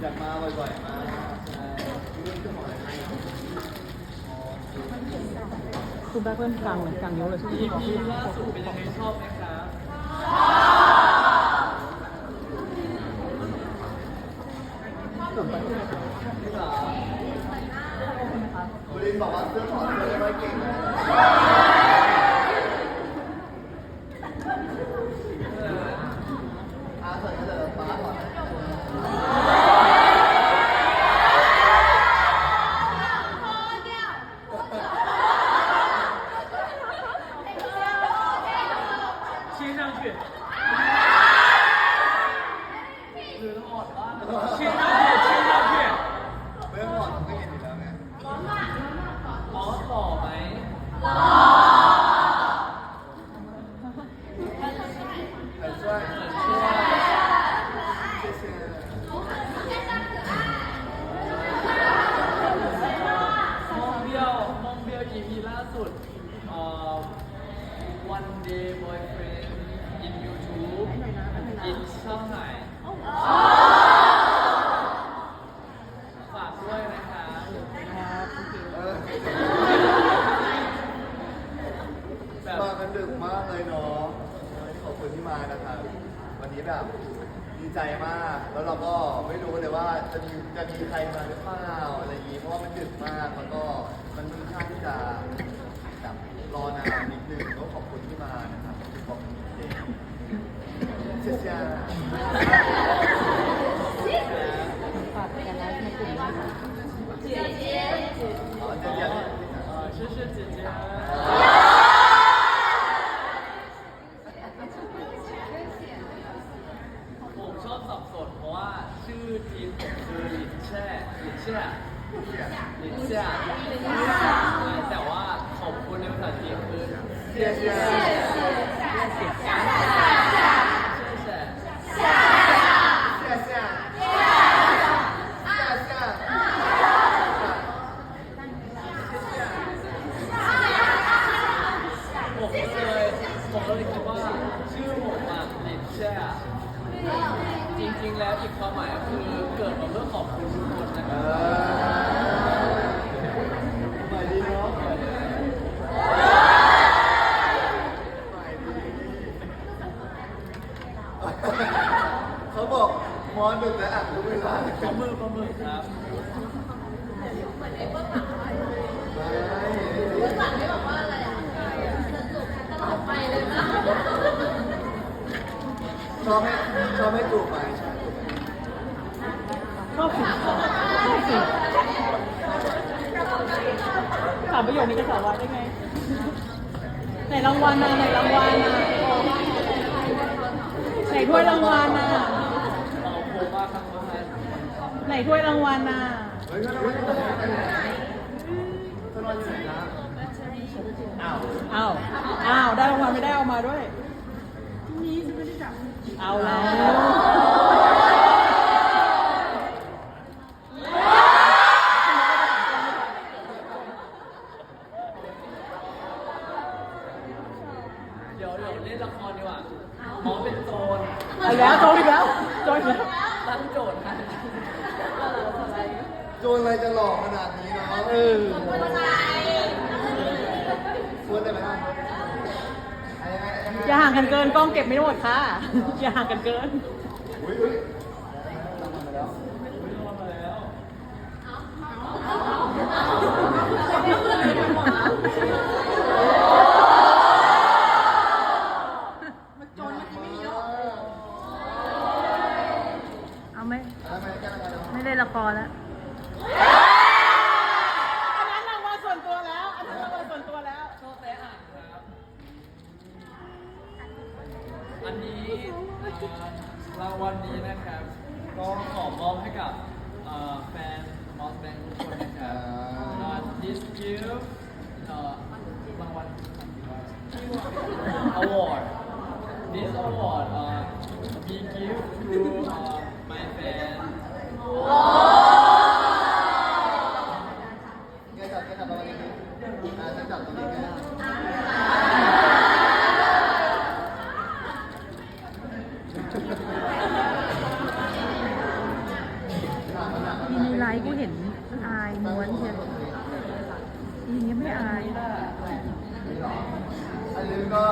อยากมาบ่อยๆมากใช่เรื่องที่หมออะไรให้คือแบ็คเล่นกลางเหมือนกลางนิ้วเลยใช่ไหม EP ล่าสุดเป็นยังไงชอบไหมครับพี่สาวคุณลินบอกว่าเสื้อถอด 啊。 ริงๆแล้วอีกความหมายก็คือเกิดมาเพื่อขอบคุณทุกคนนะคเอรับอใหม่ดีเนาะใหม่ดีเขาบอกมอนดึกแล้วอะรู้เวลาปลาหมึกปลาหมึกครับชอบให้ชอบให้กลุ่มไหมชอบกลุ่มไหม ชอบสิชอบสิ ถามประโยคนี้จะสาวว่าได้ไงไหนรางวัลนะไหนรางวัลนะไหนถ้วยรางวัลนะเอาโคบ้าข้างบ้านไหนถ้วยรางวัลนะเฮ้ยก็นอนอยู่ไหนก็นอนอยู่ไหนนะอ้าว อ้าว อ้าว ได้รางวัลไม่ได้เอามาด้วยเอาแล้ว เดี๋ยวเดี๋ยวเล่นละครดีกว่าหมอเป็นโจร เอาแล้วโจอีกแล้วโจอีกแล้วตั้งโจทย์ให้โจรอะไรจะหลอกขนาดนี้เนาะเออควรได้ไหมครับอะไรยังไงยังไงอย่าห่างกันเกินกล้องเก็บไม่หมดค่ะอย่าห่างกันเกิน อุ้ยอุ้ย มาแล้ว เอาไหม อะไรกันอะไรกัน ไม่ได้ละครแล้ว อันนั้นรางวัลส่วนตัวแล้ว อันนั้นรางวัลส่วนตัวแล้ว โชว์แต่อ่านครับ อันนี้เอ่อ รางวัลนี้นะครับ ก็ขอมอบให้กับเอ่อแฟนมอสแบงค์ทุกคนนะครับ Uh, this gift เอ่อรางวัล award this award uh, be gift to มีไลฟ์กูเห็นอายม้วนเชียวยังไม่อายอันนี้ก็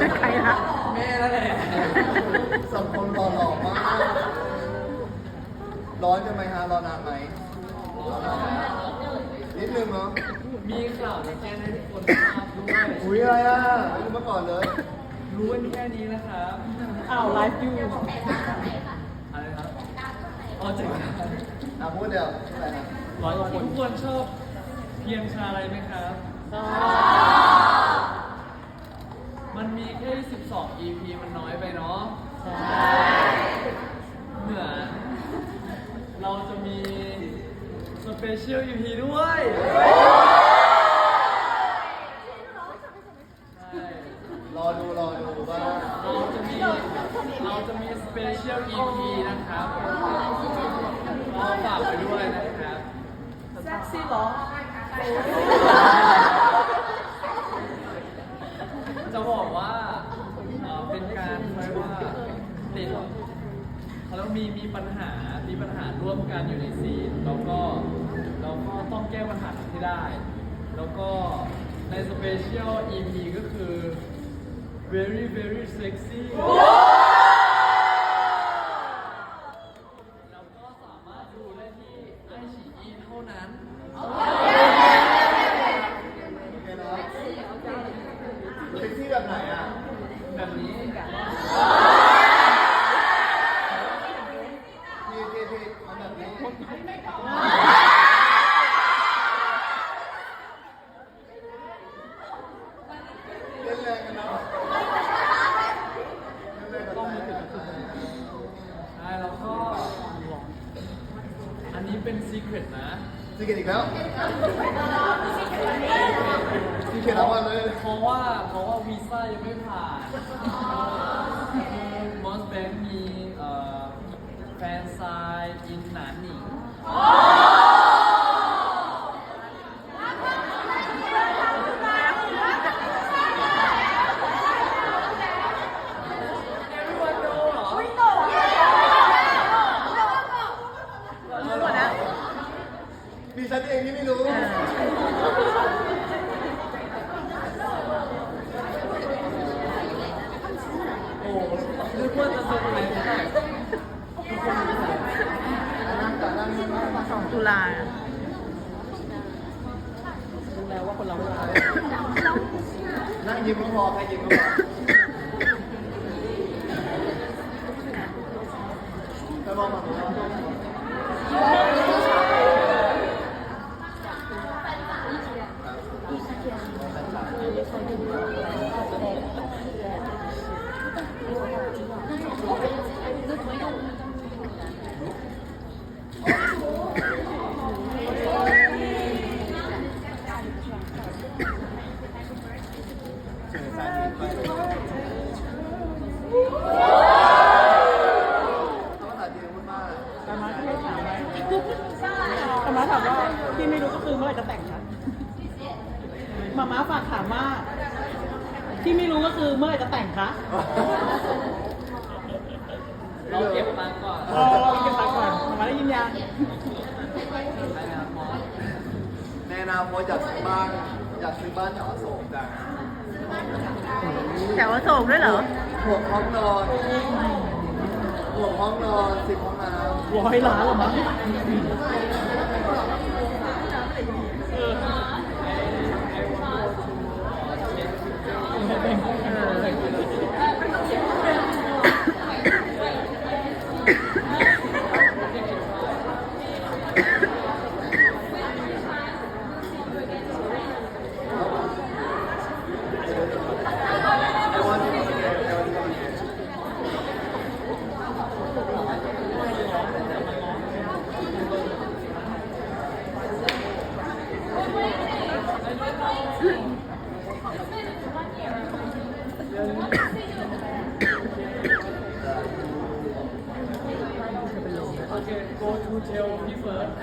จะใครละแม่นั่นแหละสังคมหล่อหล่อมาก ร้อนใช่ไหมฮะรอนานไหมนิดนึงเนาะมีข่าวจะแจ้งให้ทุกคนทราบด้วยอุ้ยอะไรอะไม่รู้มาก่อนเลย รู้กันแค่นี้นะครับอ้าวไลฟ์อยู่อะไรครับอ๋อจริงอะพูดเดี๋ยวชื่ออะไรนะร้อยกว่าคนทุกคนชอบเพียงชาอะไรไหมครับมั นมีแค่12 EP มันน้อยไปเนาะเหมือนเราจะมีสเปเชียล EP ด้วยใช่รอดูรอดูว่าเราจะมีเราจะมีสเปเชียล EP นะครับก็ฝากไปด้วยนะครับแซ็กซี่หรอ จะบอกว่าเอ่อเป็นการเรียกว่าติดเขาต้อง มีมีปัญหา มีปัญหาร่วมกันอยู่ในซีนแล้วก็เราก็ต้องแก้ปัญหาที่ได้ แล้วก็ในสเปเชียล EP ก็คือ very very sexy แล้วก็สามารถดูได้ที่ไอชีอีเท่านั้น โอเคเนาะเซ็กซี่แบบไหนอะ แบบนี้ พี่พี่พี่มันแบบนี้เล่นแรงกันเนาะเล่นแรงกันไป ใช่แล้วก็ อันนี้ เป็นซีเครตนะซีเกตอีกแล้วซีเกตทั้งวันเลยเพราะว่าเพราะว่าวีซ่ายังไม่ผ่านคือมอสแบงค์มีเอ่อแฟนซายอินหนานหนิงไม่รู้เหรอ รู้หมดแล้ว ดิฉันเองที่ไม่รู้ โอ้นึกว่าจะเซอร์ไพรส์หน่อยนั่งจัดนั่งนี่นั่งมาสองตุลารู้แล้วว่าคนเราเวลานั่งยิ้มก็พอแค่ยิ้มก็พอไปมองฝั่งนู้น เมื่อไหร่จะแต่งคะ เราเก็บตังค์ก่อน เออเก็บตังค์ก่อนมาได้ยินยัง ไปนะมอส ในอนาคตอยากซื้อบ้านอยากซื้อบ้านแถวอโศกจังแถวอโศกด้วยเหรอหกห้องนอนหกห้องนอนสิบห้องน้ำร้อยล้านเหรอมั้ง Okay, go to tell people.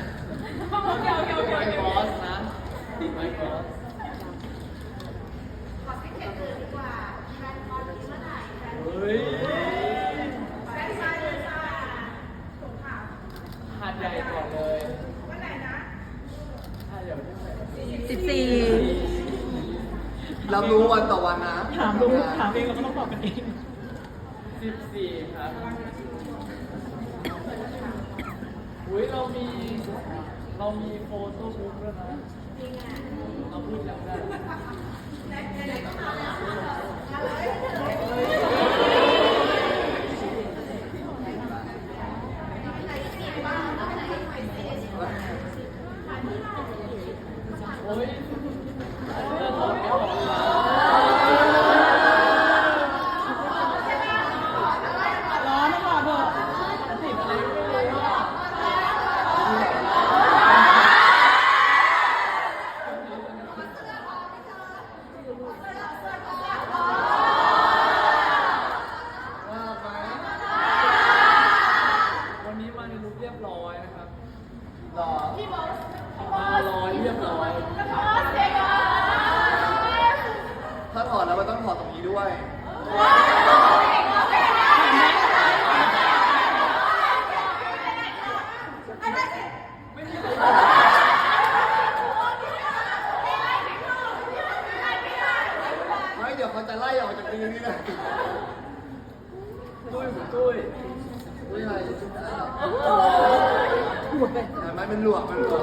หาดใหญ่ก่อนเลยวันไหนนะหาดใหญ่วันที่เท่าไหร่14รับรู้วันต่อวันนะถามดูถามเองเราก็ต้องตอบกันเอง สิบสี่ครับ อุ้ยเรามี เรามีโฟโต้บุ๊กด้วยนะเราพูดจำได้ โอ้ยเรื่องของแก้วของเรา ร้อนนะก่อนเถอะ ติดอะไรไม่รู้อะ ว่าไหม วันนี้มาในลุคเรียบร้อยนะครับ หรอ มาร้อยเรียบร้อย ถ้าถอดแล้วมันต้องถอดตรงนี้ด้วย ไม่เดี๋ยวเขาจะไล่ออกจากตีนี่นะ ตุ้ยตุ้ย อุ้ยอะไรเห็นไห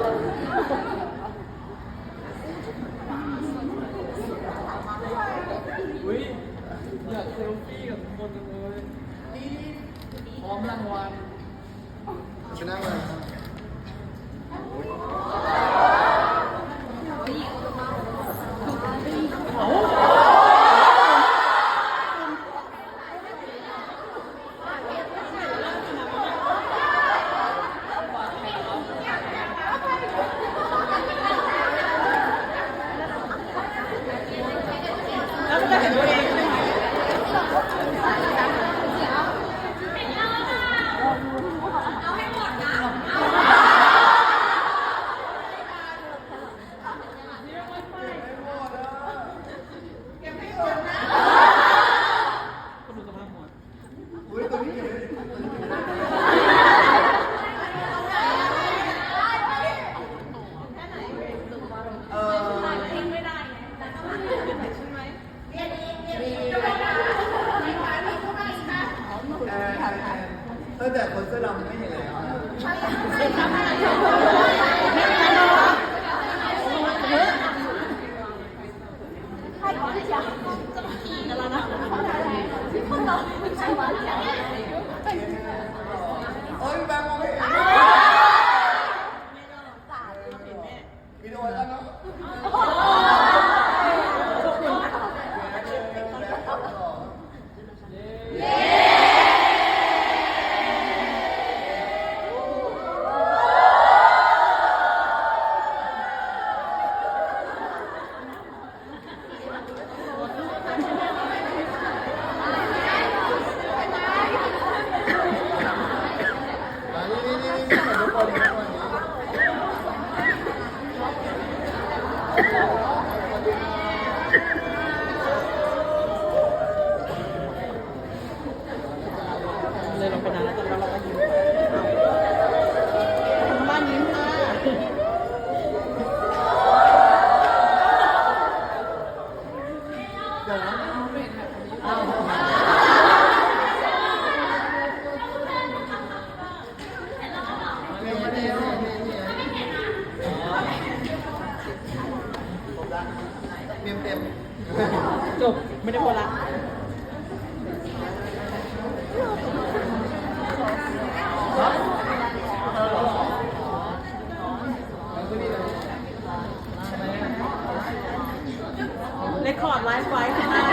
คอร์ดไลฟ์ไว้ข้า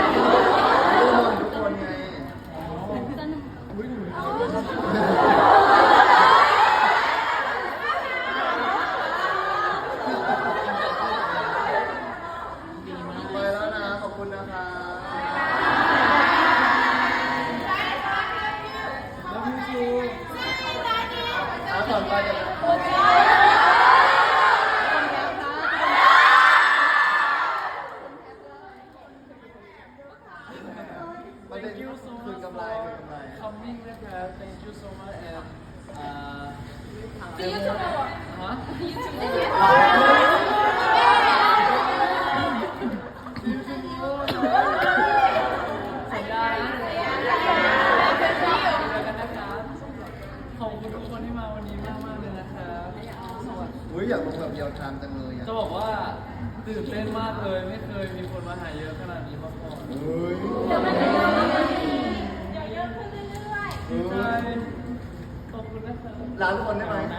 ขอบคุณทุกคนที่มาวันนี้มากมากๆเลยนะครับสวัสดีอุ้ยอยากลงแบบเดียวทามจังเลยอะจะบอกว่าตื่นเต้นมากเลย ไม่เคยมีคนมาหาเยอะขนาดนี้มาก่อนเฮ้ยเดี๋ยวเยอะขึ้นเรื่อยดีใจขอบคุณนะครับ ร้านทุกคนได้ไหม